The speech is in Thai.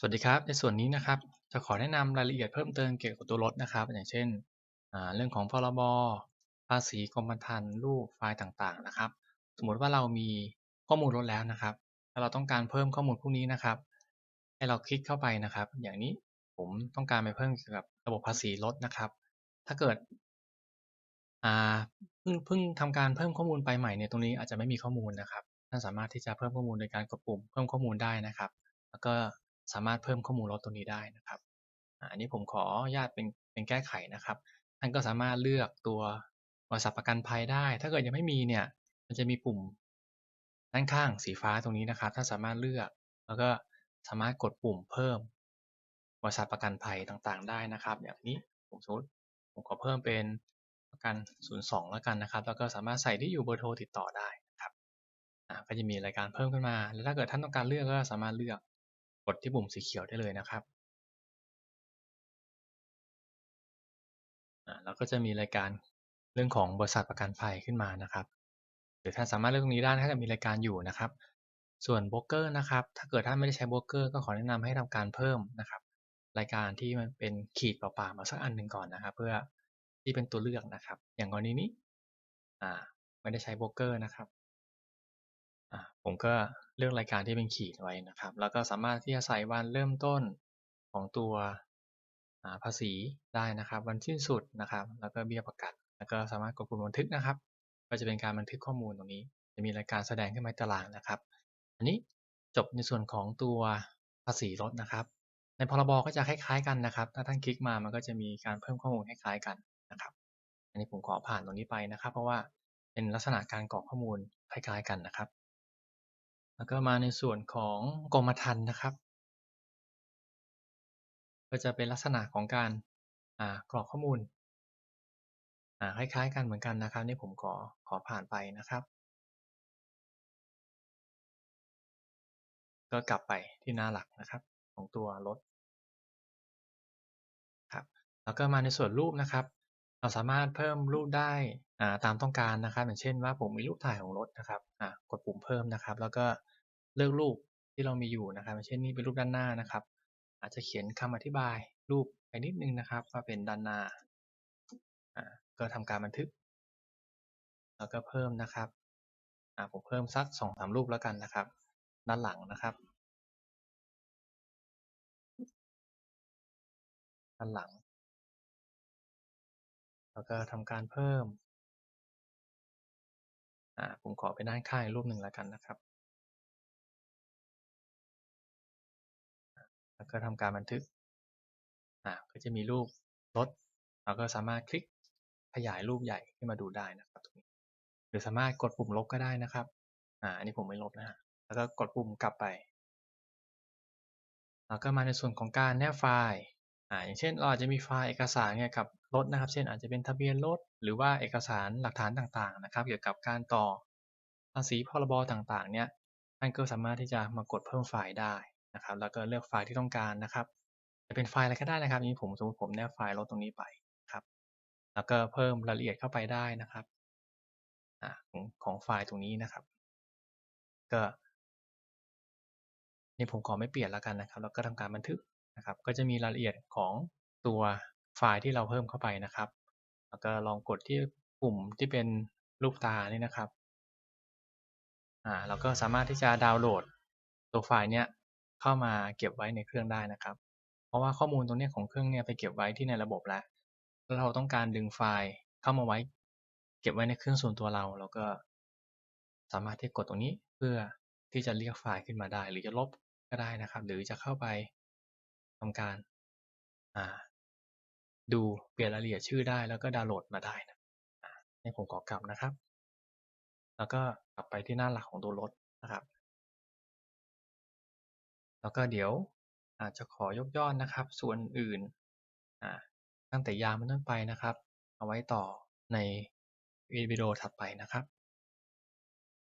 สวัสดีครับ ในส่วนนี้นะครับ จะขอแนะนำรายละเอียดเพิ่มเติมเกี่ยวกับตัวรถนะครับ อย่างเช่น เรื่องของพรบ ภาษีกรมธรรม์รูปไฟล์ต่างๆนะครับ สมมติว่าเรามีข้อมูลรถแล้วนะครับแล้วเราต้องการเพิ่มข้อมูลพวกนี้นะครับ ให้เราคลิกเข้าไปนะครับ อย่างนี้ผมต้องการไปเพิ่มเกี่ยวกับระบบภาษีรถนะครับ ถ้าเกิดเพิ่งเพิ่งทำการเพิ่มข้อมูลไปใหม่เนี่ยตรงนี้อาจจะไม่มีข้อมูลนะครับท่านสามารถที่จะเพิ่มข้อมูลโดยการกดปุ่มเพิ่มข้อมูลได้นะครับ แล้วก็ สามารถเพิ่มข้อมูลรถตรงนี้ได้นะครับอันนี้ผมขออนุญาตเป็นเป็นแก้ไขนะครับ ท่านก็สามารถเลือกตัวบริษัทประกันภัยได้ ถ้าเกิดยังไม่มีเนี่ย มันจะมีปุ่มด้านข้างสีฟ้าตรงนี้นะครับท่านสามารถเลือก แล้วก็สามารถกดปุ่มเพิ่ม บริษัทประกันภัยต่างๆ ได้นะครับ อย่างนี้ผมสมมติผมขอเพิ่มเป็นประกัน 02 แล้วกันนะครับ แล้วก็สามารถใส่ที่อยู่เบอร์โทรติดต่อได้นะครับก็จะมีรายการเพิ่มขึ้นมา แล้วถ้าเกิดท่านต้องการเลือกก็สามารถเลือก ดที่ปุ่มสีเขียวได้เลยนะครับอ่าแล้วก็จะมีรายการเรื่องของบริษัทประกันภัยขึ้นมานะครับ หรือท่านสามารถเลือกตรงนี้ได้ถ้าเกิดมีรายการอยู่นะครับ ส่วนโบรกเกอร์นะครับ ถ้าเกิดท่านไม่ได้ใช้โบรกเกอร์ก็ขอแนะนำให้ทำการเพิ่มนะครับ รายการที่มันเป็นขีดเปล่าๆมาสักอันหนึ่งก่อนนะครับ เพื่อที่เป็นตัวเลือกนะครับ อย่างกรณีนี้อ่าไม่ได้ใช้โบรกเกอร์นะครับอ่าผมก็ เลือกรายการที่เป็นขีดไว้นะครับ แล้วก็สามารถที่จะใส่วันเริ่มต้นของตัวภาษีได้นะครับ วันสิ้นสุดนะครับ แล้วก็เบี้ยประกัน แล้วก็สามารถกดปุ่มบันทึกนะครับ ก็จะเป็นการบันทึกข้อมูลตรงนี้ จะมีรายการแสดงขึ้นมาในตารางนะครับ อันนี้จบในส่วนของตัวภาษีรถนะครับ ในพรบก็จะคล้าย ๆ กันนะครับ ถ้าท่านคลิกมามันก็จะมีการเพิ่มข้อมูลคล้ายๆกันนะครับ อันนี้ผมขอผ่านตรงนี้ไปนะครับ เพราะว่าเป็นลักษณะการกรอกข้อมูลคล้าย ๆ กันนะครับ แล้วก็มาในส่วนของกรมธรรม์นะครับ ก็จะเป็นลักษณะของการกรอกข้อมูลคล้ายๆกันเหมือนกันนะครับ นี่ผมขอขอผ่านไปนะครับ ก็กลับไปที่หน้าหลักนะครับ ของตัวรถครับแล้วก็มาในส่วนรูปนะครับ เราสามารถเพิ่มรูปได้ตามต้องการนะครับ อย่างเช่นว่าผมมีรูปถ่ายของรถนะครับกดปุ่มเพิ่มนะครับ แล้วก็ เลือกรูปที่เรามีอยู่นะครับเช่นนี่เป็นรูปด้านหน้านะครับ อาจจะเขียนคำอธิบายรูปไปนิดนึงนะครับว่าเป็นด้านหน้าก็ทำการบันทึก แล้วก็เพิ่มนะครับผมเพิ่มสักสองสามรูปแล้วกันนะครับ ด้านหลังนะครับ ด้านหลัง แล้วก็ทำการเพิ่มผมขอไปด้านข้างรูปหนึ่งแล้วกันนะครับ ก็ทำการบันทึกอ่าก็จะมีรูปรถเราก็สามารถคลิกขยายรูปใหญ่ขึ้นมาดูได้นะครับตรงนี้หรือสามารถกดปุ่มลบก็ได้นะครับอ่าอันนี้ผมไม่ลบนะฮะแล้วก็กดปุ่มกลับไปแล้วก็มาในส่วนของการแนบไฟล์อ่าอย่างเช่นเราอาจจะมีไฟล์เอกสารเกี่ยวกับรถนะครับ เช่นอาจจะเป็นทะเบียนรถหรือว่าเอกสารหลักฐานต่างๆนะครับ เกี่ยวกับการต่อภาษีพรบต่างๆเนี่ยท่านก็สามารถที่จะมากดเพิ่มไฟล์ได้ นะครับ แล้วก็เลือกไฟล์ที่ต้องการนะครับ จะเป็นไฟล์อะไรก็ได้นะครับนี้ผมสมมติผมแนบไฟล์รถตรงนี้ไปครับ แล้วก็เพิ่มรายละเอียดเข้าไปได้นะครับของของไฟล์ตรงนี้นะครับ ก็นี่ผมขอไม่เปลี่ยนแล้วกันนะครับ แล้วก็ทำการบันทึกนะครับ ก็จะมีรายละเอียดของตัวไฟล์ที่เราเพิ่มเข้าไปนะครับ แล้วก็ลองกดที่ปุ่มที่เป็นรูปตานี่นะครับ อ่าเราก็สามารถที่จะดาวน์โหลดตัวไฟล์เนี้ย เข้ามาเก็บไว้ในเครื่องได้นะครับ เพราะว่าข้อมูลตรงนี้ของเครื่องเนี่ยไปเก็บไว้ที่ในระบบแล้วแล้วเราต้องการดึงไฟล์เข้ามาไว้ เก็บไว้ในเครื่องส่วนตัวเรา เราก็สามารถที่กดตรงนี้เพื่อที่จะเรียกไฟล์ขึ้นมาได้ หรือจะลบก็ได้นะครับ หรือจะเข้าไปทำการดูเปลี่ยนรายละเอียดชื่อได้แล้วก็ดาวน์โหลดมาได้นะให้ผมขอกลับนะครับ แล้วก็กลับไปที่หน้าหลักของตัวรถนะครับ แล้วก็เดี๋ยวอาจจะขอยกยอดนะครับ ส่วนอื่นตั้งแต่ยามันต้นไปนะครับ เอาไว้ต่อในวิดีโอถัดไปนะครับ